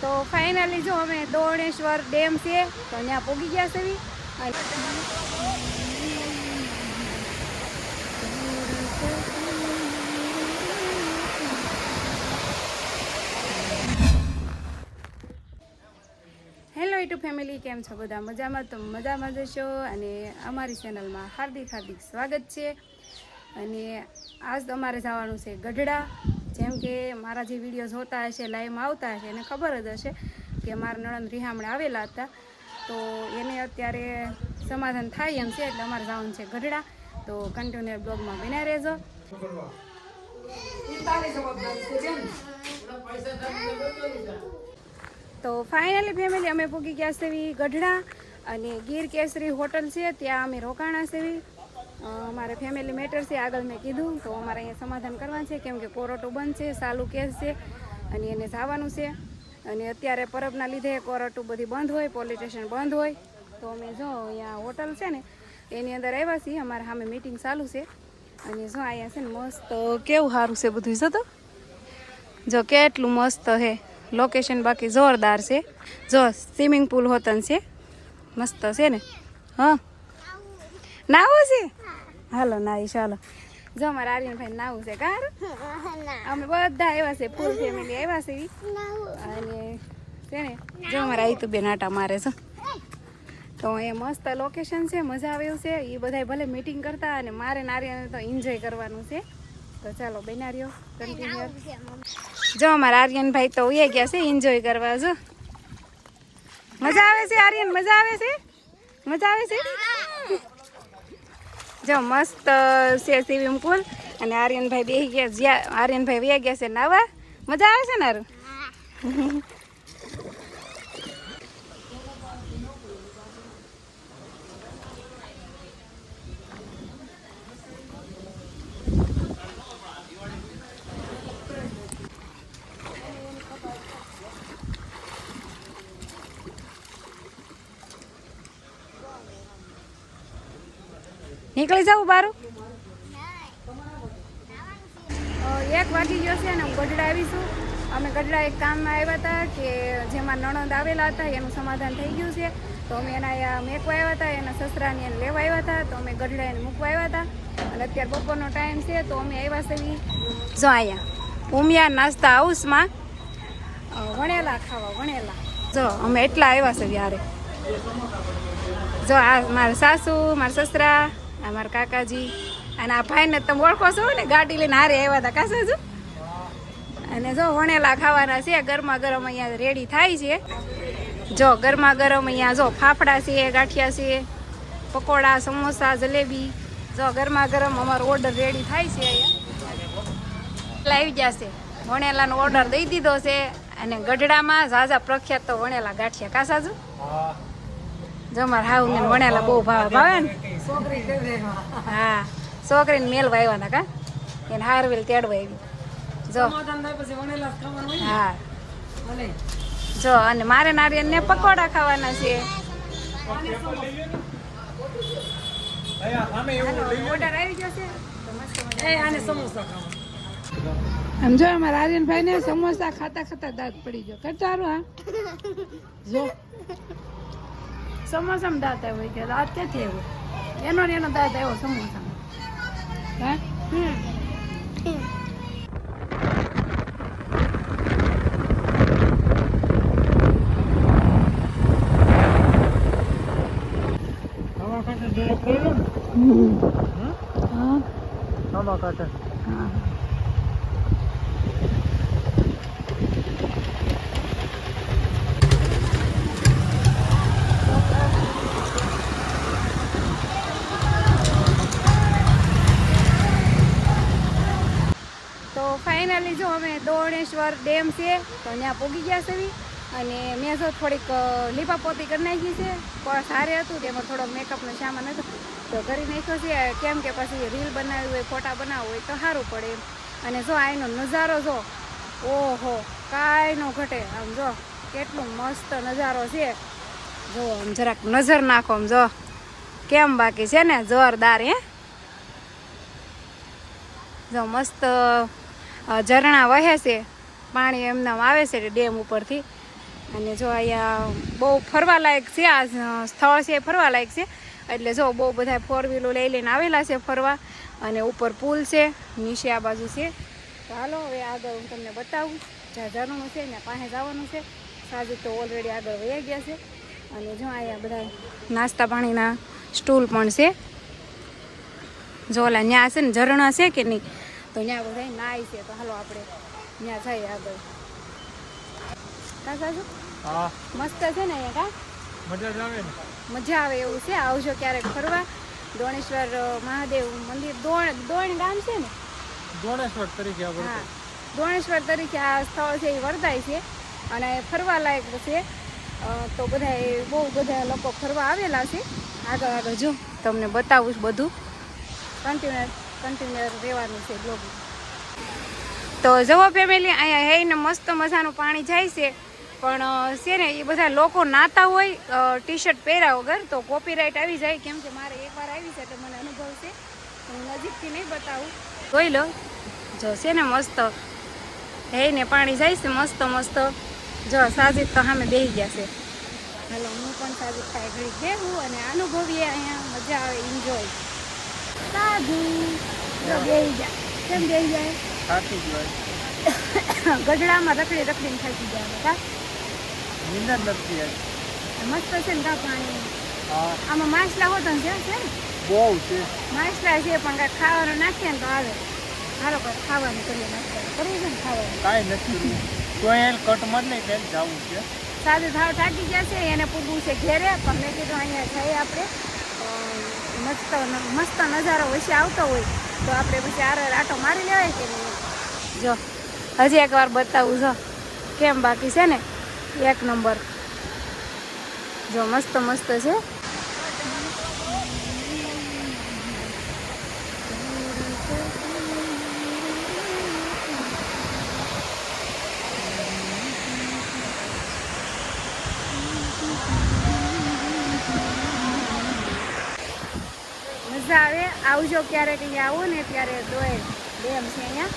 તો ફાઇનલી જો અમે દોણેશ્વર ડેમ છે, તો ત્યાં પહોંચી ગયા છે હેલો યુટ્યુબ ફેમિલી કેમ છો બધા? મજામાં? તો મજામાં જશો અને અમારી ચેનલમાં હાર્દિક હાર્દિક સ્વાગત છે. અને આજ અમારે જવાનું છે ગઢડા. જેમ કે મારા જે વીડિયો જોતા હશે લાઈવમાં આવતા હશે, એને ખબર જ હશે કે મારા નણંદ રિહામણે આવેલા હતા. તો એને અત્યારે સમાધાન થાય એમ છે, એટલે અમારે જવાનું છે ગઢડા. તો કન્ટિન્યુ બ્લોગમાં બન્યા રહેજો. તો ફાઇનલી ફેમિલી અમે પૂગી ગયા સેવી ગઢડા અને ગીર કેસરી હોટલ છે, ત્યાં અમે રોકાણા સેવી અમારે ફેમિલી મેટર છે. આગળ મેં કીધું તો અમારે અહીંયા સમાધાન કરવાનું છે. કેમ કે કોરોટો બંધ છે, સાલું કેસ છે અને એને જવાનું છે. અને અત્યારે પરબના લીધે કોરોટું બધી બંધ હોય, પોલીસ સ્ટેશન બંધ હોય. તો અમે જો અહીંયા હોટલ છે ને, એની અંદર આવ્યા છીએ. અમારે સામે મિટિંગ ચાલુ છે. અને જો અહીંયા છે ને મસ્ત કેવું સારું છે બધું. જો તો, જો કેટલું મસ્ત છે. લોકેશન બાકી જોરદાર છે. જો સ્વિમિંગ પુલ હોતન છે. મસ્ત છે ને. હા. નાવું છે. હાલો નાઈ ચાલો. જો અમારા આર્યનભાઈ નાવું છે કાર અમે બધા આવ્યા છે ફૂલ ફેમિલી આવ્યા છે. અને છે ને જો અમારા આઈ તો બે નાટા મારે છે. તો એ મસ્ત લોકેશન છે મજા આવે એવું છે. એ બધા ભલે મીટિંગ કરતા અને મારે નારિયાને તો એન્જોય કરવાનું છે. તો ચાલો બેનારીઓ કન્ટિન્યુ જો અમારા આર્યનભાઈ તો ઉયા ગયા છે એન્જોય કરવા જો. મજા આવે છે આર્યન મજા આવે છે? મજા આવે છે? જો મસ્ત છે સ્વિમિંગ પુલ અને આર્યનભાઈ બે ગયા જ્યાં આર્યનભાઈ વ્યા ગયા છે નાવા. મજા આવે છે ને નીકળી જવું બારું? એક વાગી ગયો છે અને હું ગઢડા આવીશું અમે ગઢડા એક કામમાં આવ્યા હતા કે જેમાં નણંદ આવેલા હતા એનું સમાધાન થઈ ગયું છે. તો અમે એના મેકવા આવ્યા હતા એના સસરાને એને લેવા આવ્યા હતા. તો અમે ગઢડા એને મૂકવા આવ્યા હતા. અને અત્યારે બપોરનો ટાઈમ છે તો અમે આવ્યા છે જો અહીંયા ઉમિયા નાસ્તા હાઉસમાં વણેલા ખાવા વણેલા. જો અમે એટલા આવ્યા છે યારે જો આ મારા સાસુ મારા સસરા આ મારા કાકાજી. અને આ ભાઈને તમે ઓળખો છો ને ગાડી લઈને હારે આવ્યા હતા. કાસા છો અને જો વણેલા ખાવાના છે ગરમા ગરમ અહીંયા રેડી થાય છે. જો ગરમા ગરમ અહીંયા જો ફાફડા છે ગાંઠિયા છે પકોડા સમોસા જલેબી. જો ગરમા ગરમ અમારો ઓર્ડર રેડી થાય છે અહીંયા. આવી ગયા છે. વણેલાનો ઓર્ડર દઈ દીધો છે અને ગઢડામાં ઝાઝા પ્રખ્યાત તો વણેલા ગાંઠિયા. કાસાજુ જો મારા હાવ વણેલા બહુ ભાવ ભાવે ને. હા છોકરીને મેલવા આવ્યા હતા કા? એને હારવેલ તેડવા આવી. જો. હા. જો અને મારે નારિયેળ ને પકોડા ખાવાના છે. આમ જો અમારા આર્યનભાઈ ને સમોસા ખાતા ખાતા દાંત પડી ગયો. કટારો હા? જો. સમોસામાં દાંત આવ્યો કે રાત ક્યાંથી આવ્યો એનો ને એનો દાંત આવ્યો સમોસામાં હા હા હા તો ફાઇનલી જો અમે દોણેશ્વર ડેમ છે, તો ત્યાં પોગી ગયા છે. અને મેં જો થોડીક લીપાપોતી કરી નાખી છે. પણ સારી હતું, તેમાં થોડો મેકઅપનો સામાન હતો. તો કરી નાખ્યો છે કેમ કે પછી રીલ બનાવી હોય, ફોટા બનાવવું હોય, તો સારું પડે અને જો આનો નજારો જો, ઓહો કાંઈ નો ઘટે. આમ જો, કેટલું મસ્ત નજારો છે. જો, આમ જરાક નજર નાખો આમ જો. કેમ બાકી છે ને, જોરદાર, હે? જો, મસ્ત ઝરણા વહે છે. પાણી એમને આવે છે ડેમ ઉપરથી. અને જો અહીંયા બહુ ફરવાલાયક છે, આ સ્થળ છે ફરવાલાયક છે. એટલે જો બહુ બધા ફોર વ્હીલો લઈ લઈને આવેલા છે ફરવા. અને ઉપર પુલ છે, નીચે આ બાજુ છે. હાલો, હવે આગળ હું તમને બતાવું. જ્યાં જવાનું છે, ત્યાં પાસે જવાનું છે. સાજુ તો ઓલરેડી આગળ વહી ગયા છે. અને જો અહીંયા બધા નાસ્તા પાણીના સ્ટૂલ પણ છે. જો ઓલા ત્યાં છે ને ઝરણા છે કે નહીં? તો ત્યાં બધા નાય છે. તો હાલો આપણે ત્યાં જઈએ આગળ. કા સાજુ મસ્ત છે ને અહીંયા કા? મજા આવે મજા આવે એવું છે. આવજો ક્યારેક ફરવા. દોણેશ્વર મહાદેવ મંદિર દોણ દોણ ગામ છે ને? દોણેશ્વર તરીકે હા. દોણેશ્વર તરીકે આ સ્થળ છે એ વરદાય છે. અને ફરવા લાયક છે તો બધા બહુ બધા લોકો ફરવા આવેલા છે. આગળ આગળ જો તમને બતાવું છું બધું. કન્ટિન્યુઅર કન્ટિન્યુઅર રહેવાનું છે તો જવો ફેમિલી અહીંયા હેઈને મસ્ત મજાનું પાણી જાય છે. પણ છે ને, એ બધા લોકો નાતા હોય ટી શર્ટ પહેર્યા વગર, તો કોપીરાઇટ આવી જાય. કેમ કે મારે એકવાર આવી છે, એટલે મને અનુભવ છે. હું નજીકથી નહીં બતાવું. જોઈ લો. જો, છે ને, મસ્ત હેઈને પાણી જાય છે, મસ્ત મસ્ત. જો, સાજીદ તો સામે બેસી ગયા છે. હાલો, હું પણ સાજીદ ખાઈ ઘડી બેહું અને અનુભવીએ અહીંયા. મજા આવે એન્જોય સાધુ. બેસી જાય કેમ બેસી જાય? થાકી ગયો. ગઢડામાં રખડી રખડીને થાકી નીંદર નથી મસ્ત છે ને કા પાણી? આમાં માછલા હોતા છે છે ને? બહુ છે. માછલા છે પણ કાંઈ ખાવાનું નાખીએ ને તો આવે. સારો કાંઈ ખાવાનું કરીએ નાસ્તા કરવું છે ને ખાવાનું. કાંઈ નથી તો અહીંયા કટ માર નહીં કાંઈ જવું છે. સાદે ધાવ થાકી ગયા છે એને પૂગવું છે ઘેરે પણ મેં કીધું અહીંયા જઈએ આપણે. મસ્ત મસ્ત નજારો વચ્ચે આવતો હોય, તો આપણે પછી આરે આટો મારી લેવાય કે નહીં? જો, હજી એકવાર બતાવું, જો, કેમ બાકી છે ને? એક નંબર. જો મસ્ત મસ્ત છે મજા આવે આવજો ક્યારેક અહીંયા આવો ને ત્યારે દોય ડેમ છે અહીંયા.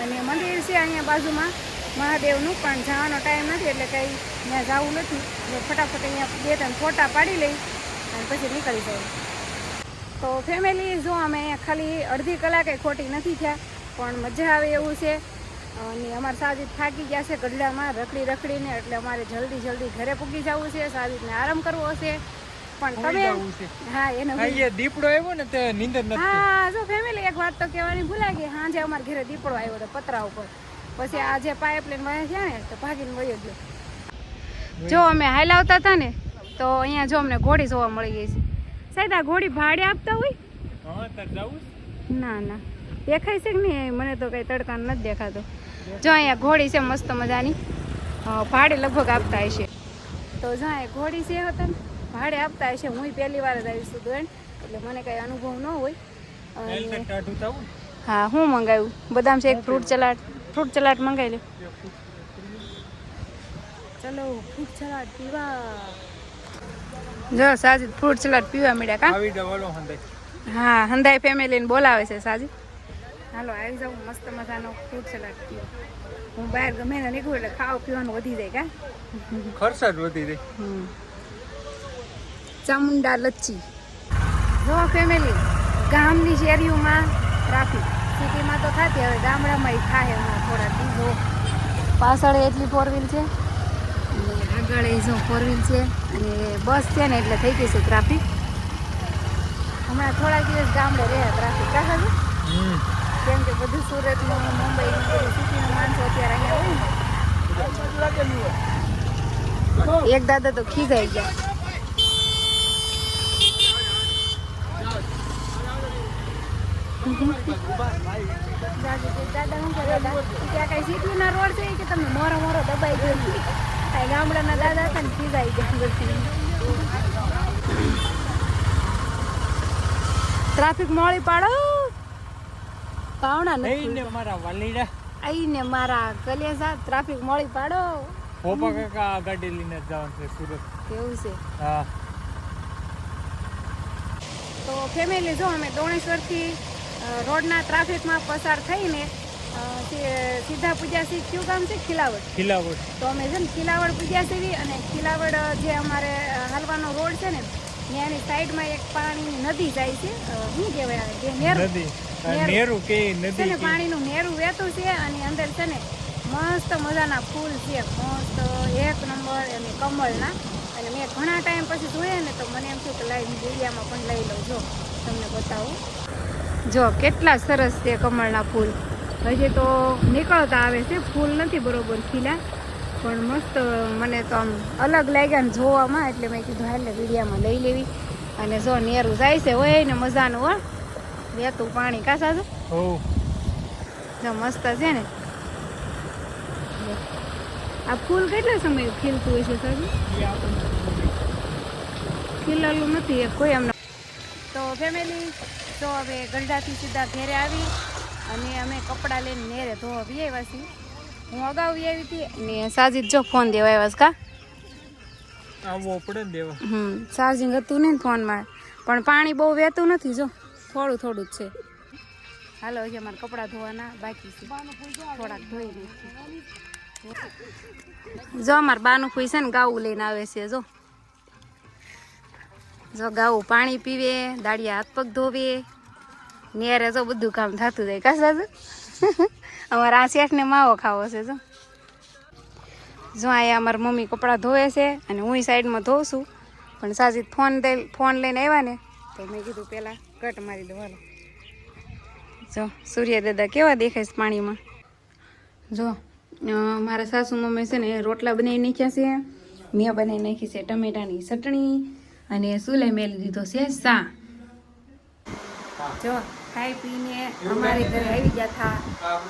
અને મંદિર છે અહીંયા બાજુમાં. મહાદેવનું પણ જવાનો ટાઈમ નથી, એટલે કંઈ ત્યાં જવું નથી. એટલે ફટાફટ અહીંયા બે ત્રણ ફોટા પાડી લઈ અને પછી નીકળી જાય તો ફેમિલી જો અમે અહીંયા ખાલી અડધી કલાકે ખોટી નથી થયા, પણ મજા આવે એવું છે. અને અમારે સાજીદ થાકી ગયા છે ગઢડામાં રખડી રખડીને, એટલે અમારે જલ્દી જલ્દી ઘરે પૂગી જવું છે. સાજીદને આરામ કરવો છે પણ તમે હા એને અહીંયા દીપડો આવ્યો ને તે નીંદર નથી. હા જો ફેમિલી એક વાત તો કહેવાની ભૂલાઈ ગઈ. સાંજે અમારા ઘરે દીપડો આવ્યો હતો પતરા ઉપર. પછી આ જે પાઇપલાઇન વહે છે ને તો ભાગીને વયો ગયો. જો અમે હાલાવતા હતા ને તો અહીંયા જો અમને ઘોડી જોવા મળી ગઈ છે. સાહેબ આ ઘોડી ભાડે આપતા હોય? ના ના. દેખાય છે કે નહીં? મને તો કઈ તડકા નથી દેખાતો. જો અહીંયા ઘોડી છે મસ્ત મજાની. ભાડે લગભગ આપતા હશે. તો જો અહીંયા ઘોડી છે હતા ને. ભાડે આપતા હશે. હું પહેલી વાર જ આવીશું દોણ એટલે મને કઈ અનુભવ ન હોય. હા હું મંગાવ્યું. બદામ છે એક ફ્રૂટ ચલાટ ફ્રૂટ ચલાટ મંગાવી લે ચલો ફ્રૂટ ચલાટ પીવા. જો સાજી ફ્રૂટ સલાડ પીવા મળ્યા કા? આવી ડવાલો હંદાય હા હંદાઈ ફેમિલીને બોલાવે છે સાજી હાલો આવી જાઉં. મસ્ત મજાનો ફ્રૂટ સલાડ પીવા. હું બહાર ગમે ને નીકળું એટલે ખાવા પીવાનું વધી જાય કા? ખર્ચ જ વધી રહી હમ. ચામુંડા લચ્છી. જો ફેમિલી ગામની શેરીઓમાં ટ્રાફિક સિટીમાં તો થતી હવે ગામડામાં થાય હમણાં થોડા દીધો પાછળ એટલી ફોર વ્હીલ છે. અને આગળ એ જો ફોર વ્હીલ છે. અને બસ છે ને એટલે થઈ ગઈ છે ટ્રાફિક હમણાં થોડા દિવસ ગામડે રહે ટ્રાફિક કાકા છે કેમ કે બધું સુરતનું મુંબઈ બધું સિટીનું માણસો અત્યારે અહીંયા હોય ને. એક દાદા તો ખીજાઈ ગયા દાદા કે દાદા શું કરે દાદા? ત્યાં કઈ રોડ છે કે તમે મોરો મોરો દબાઈ ગયો કઈ ગામડાના દાદા હતા ને ખીજાઈ ગયા ટ્રાફિક મોડી પાડો. પાવણા નહીં ને મારા વાલીડા આઈને મારા કલેજા ટ્રાફિક મોડી પાડો. પોપા કાકા ગાડી લઈને જવાનું છે સુરત. કેવું છે. હા. તો ફેમિલી જો અમે દોણેશ્વરથી રોડના ટ્રાફિકમાં પસાર થઈને સીધા પૂજાસી કયું ગામ છે? ખીલાવડ. ખિલાવડ. તો અમે છે ને ખીલાવડ પૂજ્યા સેવી અને ખીલાવડ જે અમારે હાલવાનો રોડ છે ને ત્યાંની સાઈડમાં એક પાણીની નદી જાય છે. શું કહેવાય જે નેર? નેરું. કે છે નદી ને પાણીનું નેરું વહેતું છે અને અંદર છે ને મસ્ત મજાના ફૂલ છે. મસ્ત એક નંબર અને કમળના. અને મેં ઘણા ટાઈમ પછી જોયા ને તો મને એમ થયું કે લાઈ હું વિડીયામાં પણ લઈ લઉં જો તમને બતાવું. જો કેટલા સરસ છે કમળના ફૂલ. હજી તો નીકળતા આવે છે ફૂલ નથી બરોબર ખીલા પણ મસ્ત મને તો આમ અલગ લાગ્યા ને જોવામાં એટલે મેં કીધું હાલે વિડીયામાં લઈ લેવી. અને જો નેરું જાય છે હોય ને મજાનું હો. વહેતું પાણી કાસા છે જો મસ્ત છે ને. આ ફૂલ કેટલા સમય ખીલતું હોય છે સાહેબ? ખીલેલું નથી કોઈ એમને તો ફેમિલી તો હવે ગરડાથી સીધા ઘેરે આવી અને અમે કપડાં લઈને નેરે ધોવા બી આવ્યા છીએ. હું અગાઉ આવી હતી ને સાજીદ જો ફોન દેવા આવ્યા છે કા? આવવો પડે ને દેવા. હમ ચાર્જિંગ હતું નહીં ફોનમાં. પણ પાણી બહુ વહેતું નથી જો. થોડું થોડું જ છે. હાલો હજી અમારે કપડાં ધોવાના બાકી છે. થોડાક ધોઈ નાખીએ. જો અમારે બાનું કોઈ છે ને ગાવું લઈને આવે છે જો. જો ગાવું પાણી પીવે, દાળિયા હાથ પગ ધોવે. નેરે જો બધું કામ થતું જાય. કા સાજુ અમારા આ શેઠને માવો ખાવો છે, જો. જો અહીંયા અમારા મમ્મી કપડાં ધોવે છે અને હું સાઈડમાં ધોઉં છું. પણ સાજી ફોન ફોન લઈને આવ્યા ને, તો મેં કીધું પહેલાં કટ મારી દો જો, સૂર્ય દાદા કેવા દેખાય છે પાણીમાં? જો મારા સાસુ મમ્મી છે ને રોટલા બનાવી નાખ્યા છે. મેં બનાવી નાખી છે ટમેટાની ચટણી. અને સુલે મેલી દીધો છે સા. જો ખાઈ પીને અમારે ઘરે આવી ગયા થા.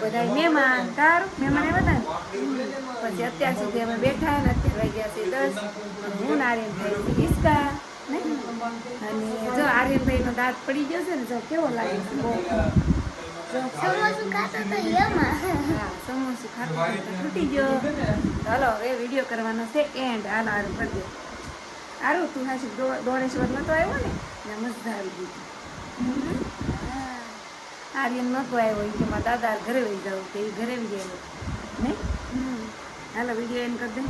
બધા મહેમાન તારું મહેમાન આવ્યા હતા પછી અત્યાર સુધી અમે બેઠા ને અત્યારે વાગ્યા છે દસ. હું ને આર્યનભાઈ છે અને જો આર્યનભાઈ નો દાંત પડી ગયો છે ને જો કેવો લાગે છે? બહુ. જો સમોસું ખાતો તો સમોસું ખાતો ખાતો તૂટી ગયો. ચાલો હવે વીડિયો કરવાનો છે એન્ડ. હાલો હારું કરી હારું તું હાસી દોડેશ્વર તો આવ્યો ને ત્યાં મસ્ત આવી ગઈ આર્યન નહોતો આવ્યો કે મારા દાદા ઘરે વહી જાઉં તે ઘરે બી ગયેલો. નહીં હાલો વીડિયો એન્ડ કરી દે.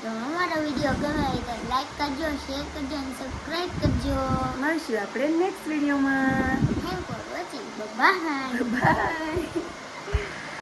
તો અમારો વીડિયો ગમે તો લાઈક કરજો શેર કરજો અને સબસ્ક્રાઇબ કરજો. મળીશું આપણે નેક્સ્ટ વિડીયોમાં thank for watching bye bye